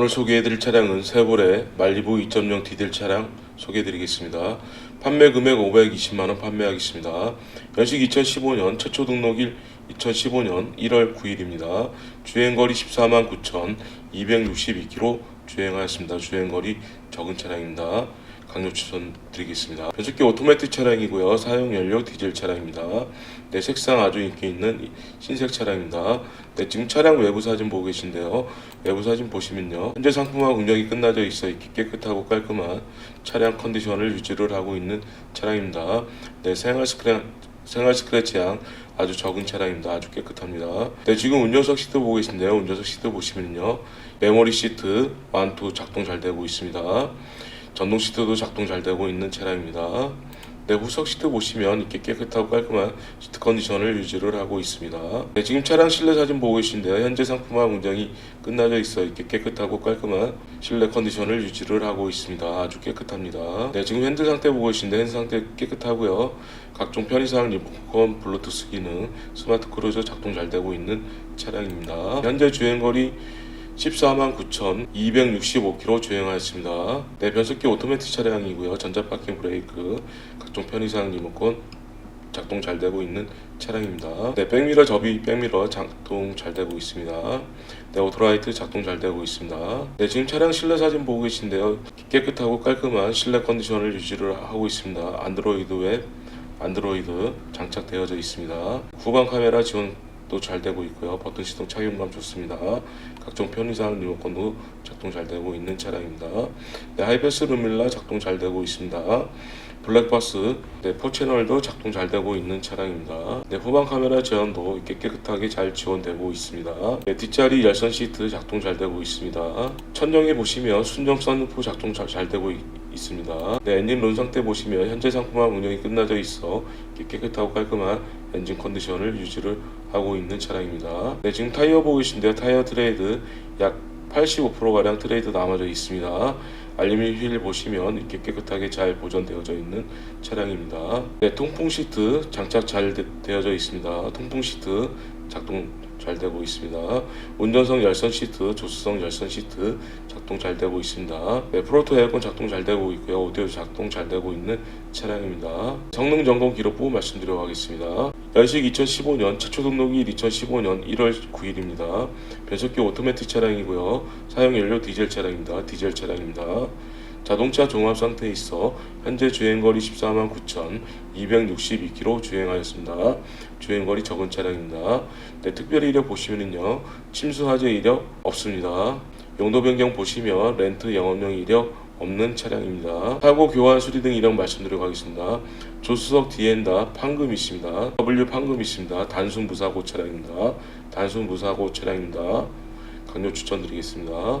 오늘 소개해드릴 차량은 세보레 말리부 2.0 디젤 차량 소개해드리겠습니다. 판매 금액 520만원 판매하겠습니다. 연식 2015년 최초 등록일 2015년 1월 9일입니다. 주행거리 14만 9,262km 주행하였습니다. 주행거리 적은 차량입니다. 강력 추천드리겠습니다. 변속기 오토매틱 차량이고요. 사용 연료 디젤 차량입니다. 네, 색상 아주 인기 있는 이 흰색 차량입니다. 네, 지금 차량 외부 사진 보고 계신데요. 외부 사진 보시면요. 현재 상품화 운영이 끝나져 있어 깨끗하고 깔끔한 차량 컨디션을 유지를 하고 있는 차량입니다. 네, 생활 스크래 생활 스크래치양 아주 적은 차량입니다. 아주 깨끗합니다. 네, 지금 운전석 시트 보고 계신데요. 운전석 시트 보시면요. 메모리 시트 완투 작동 잘 되고 있습니다. 전동 시트도 작동 잘 되고 있는 차량입니다. 네, 후석 시트 보시면 이렇게 깨끗하고 깔끔한 시트 컨디션을 유지를 하고 있습니다. 네, 지금 차량 실내 사진 보고 계신데요. 현재 상품화 운영이 끝나져 있어 이렇게 깨끗하고 깔끔한 실내 컨디션을 유지를 하고 있습니다. 아주 깨끗합니다. 네, 지금 핸들 상태 보고 계신데 핸들 상태 깨끗하고요. 각종 편의사항 리모컨, 블루투스 기능, 스마트 크루즈 작동 잘 되고 있는 차량입니다. 현재 주행거리 14만 9,265km 주행하였습니다. 네, 변속기 오토매틱 차량이고요. 전자 파킹 브레이크, 각종 편의사항 리모컨 작동 잘 되고 있는 차량입니다. 네, 백미러 접이 백미러 작동 잘 되고 있습니다. 네, 오토라이트 작동 잘 되고 있습니다. 네, 지금 차량 실내 사진 보고 계신데요. 깨끗하고 깔끔한 실내 컨디션을 유지를 하고 있습니다. 안드로이드 웹, 안드로이드 장착되어져 있습니다. 후방 카메라 지원 도잘 되고 있고요. 버튼 시동 착용감 좋습니다. 각종 편의사항 리모컨도 작동 잘 되고 있는 차량입니다. 네, 하이패스 루밀라 작동 잘 되고 있습니다. 블랙박스, 네, 포채널도 작동 잘 되고 있는 차량입니다. 네, 후방 카메라 제어도 이렇게 깨끗하게 잘 지원되고 있습니다. 네, 뒷자리 열선 시트 작동 잘 되고 있습니다. 천정에 보시면 순정 선루프 작동 잘, 잘 되고 있, 있습니다. 네, 엔진 론 상태 보시면 현재 상품화 운영이 끝나져 있어 깨끗하고 깔끔한 엔진 컨디션을 유지를 하고 있는 차량입니다. 네, 지금 타이어 보고 계신데요. 타이어 트레이드 약 85%가량 트레이드 남아져 있습니다. 알루미늄 휠 보시면 이렇게 깨끗하게 잘 보존되어져 있는 차량입니다. 네, 통풍 시트 장착 잘 되, 되어져 있습니다. 통풍 시트 작동 잘 되고 있습니다. 운전석 열선 시트, 조수석 열선 시트 작동 잘 되고 있습니다. 네, 프로토 에어컨 작동 잘 되고 있고요. 오디오 작동 잘 되고 있는 차량입니다. 성능 점검 기록부 말씀드려 가겠습니다. 연식 2015년 최초 등록일 2015년 1월 9일입니다. 변속기 오토매틱 차량이고요. 사용 연료 디젤 차량입니다. 디젤 차량입니다. 자동차 종합 상태에 있어 현재 주행거리 14만 9,262km 주행하였습니다. 주행거리 적은 차량입니다. 네, 특별 이력 보시면은요 침수 화재 이력 없습니다. 용도 변경 보시면 렌트 영업용 이력 없는 차량입니다. 사고 교환 수리 등 이력 말씀드려 가겠습니다. 조수석 디엔다 판금 있습니다. W 판금 있습니다. 단순 무사고 차량입니다. 단순 무사고 차량입니다. 강력 추천드리겠습니다.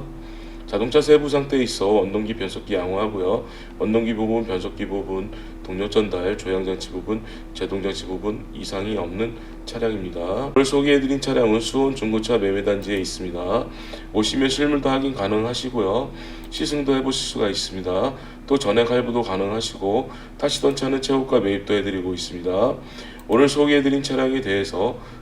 자동차 세부 상태에 있어 원동기 변속기 양호하고요. 원동기 부분, 변속기 부분, 동력 전달, 조향 장치 부분, 제동 장치 부분 이상이 없는 차량입니다. 오늘 소개해드린 차량은 수원 중고차 매매 단지에 있습니다. 오시면 실물도 확인 가능하시고요. 시승도 해보실 수가 있습니다. 또 전액 할부도 가능하시고 타시던 차는 최고가 매입도 해드리고 있습니다. 오늘 소개해드린 차량에 대해서